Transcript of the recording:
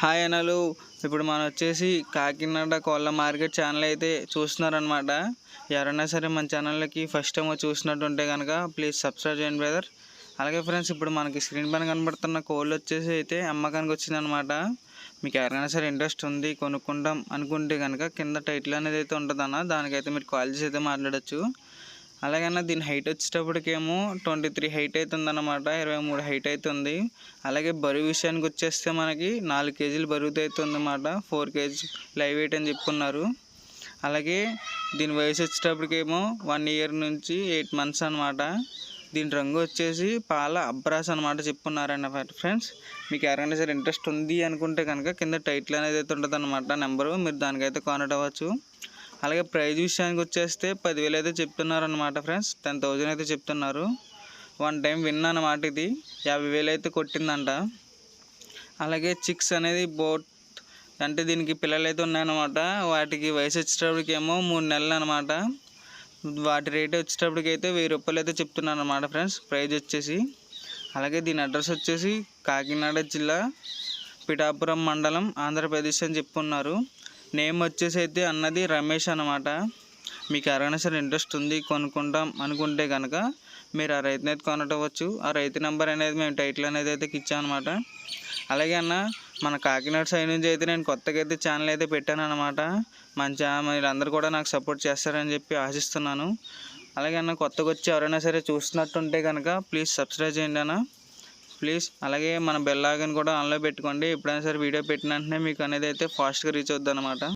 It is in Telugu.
హాయ్ అనలు. ఇప్పుడు మనం వచ్చేసి కాకినాడ కోళ్ళ మార్కెట్ ఛానల్ అయితే చూస్తున్నారనమాట ఎవరైనా సరే మన ఛానల్కి ఫస్ట్ టైం చూసినట్టుంటే కనుక ప్లీజ్ సబ్స్క్రైబ్ చేయండి బ్రదర్ అలాగే ఫ్రెండ్స్ ఇప్పుడు మనకి స్క్రీన్ పైన కనబడుతున్న కోళ్ళు వచ్చేసి అయితే అమ్మకానికి వచ్చిందనమాట మీకు ఎవరైనా సరే ఇంట్రెస్ట్ ఉంది కొనుక్కుంటాం అనుకుంటే కనుక కింద టైటిల్ అనేది అయితే ఉంటుందన్న. దానికైతే మీరు కాల్ చేసి అయితే మాట్లాడచ్చు. అలాగైనా దీని హైట్ వచ్చేటప్పటికేమో ట్వంటీ త్రీ హైట్ అవుతుంది అనమాట ఇరవై మూడు హైట్ అవుతుంది అలాగే బరువు విషయానికి వచ్చేస్తే మనకి నాలుగు కేజీలు బరువుతో అవుతుంది అన్నమాట ఫోర్ కేజీ లైవ్ వెయిట్ అని చెప్పుకున్నారు. అలాగే దీని వయసు వచ్చేటప్పటికేమో వన్ ఇయర్ నుంచి ఎయిట్ మంత్స్ అనమాట దీని రంగు వచ్చేసి పాల అబ్రాస్ అనమాట చెప్పుకున్నారండి ఫ్రెండ్స్. మీకు ఎవరైనా సరే ఇంట్రెస్ట్ ఉంది అనుకుంటే కనుక కింద టైటిల్ అనేది అయితే ఉంటుంది అనమాట నెంబరు మీరు దానికైతే కాంటాక్ట్ అవ్వచ్చు. అలాగే ప్రైజ్ విషయానికి వచ్చేస్తే పదివేలు అయితే చెప్తున్నారు అనమాట ఫ్రెండ్స్. టెన్ థౌజండ్ అయితే చెప్తున్నారు. వన్ టైం విన్నా అనమాట ఇది. యాభై వేలు అయితే కొట్టిందంట. అలాగే చిక్స్ అనేది బోట్ అంటే దీనికి పిల్లలు అయితే ఉన్నాయన్నమాట. వాటికి వయసు వచ్చేటప్పటికి ఏమో మూడు నెలలు అనమాట వాటి రేట్ వచ్చేటప్పటికి అయితే వెయ్యి రూపాయలు అయితే చెప్తున్నాను అనమాట ఫ్రెండ్స్. ప్రైజ్ వచ్చేసి. అలాగే దీని అడ్రస్ వచ్చేసి కాకినాడ జిల్లా పిఠాపురం మండలం ఆంధ్రప్రదేశ్ అని చెప్పున్నారు. నేమ్ వచ్చేసి అయితే అన్నది రమేష్ అనమాట మీకు ఎవరైనా సరే ఇంట్రెస్ట్ ఉంది కొనుక్కుంటాం అనుకుంటే కనుక మీరు ఆ రైతుని అయితే కొనటవచ్చు. ఆ రైతు నెంబర్ అనేది మేము టైటిల్ అనేది అయితే ఇచ్చామన్నమాట అలాగే అన్న మన కాకినాడ సైడ్ నుంచి అయితే నేను కొత్తగా అయితే ఛానల్ అయితే పెట్టాను అనమాట మంచిగా మీరు అందరు కూడా నాకు సపోర్ట్ చేస్తారని చెప్పి ఆశిస్తున్నాను. అలాగే అన్న కొత్తగా వచ్చి ఎవరైనా సరే చూస్తున్నట్టుంటే కనుక ప్లీజ్ సబ్స్క్రైబ్ చేయండి అన్న. ప్లీజ్. అలాగే మన బెల్ ఆగని కూడా ఆన్లో పెట్టుకోండి. ఎప్పుడైనా సరే వీడియో పెట్టిన వెంటనే మీకు అనేది అయితే ఫాస్ట్గా రీచ్ అవుద్ది అనమాట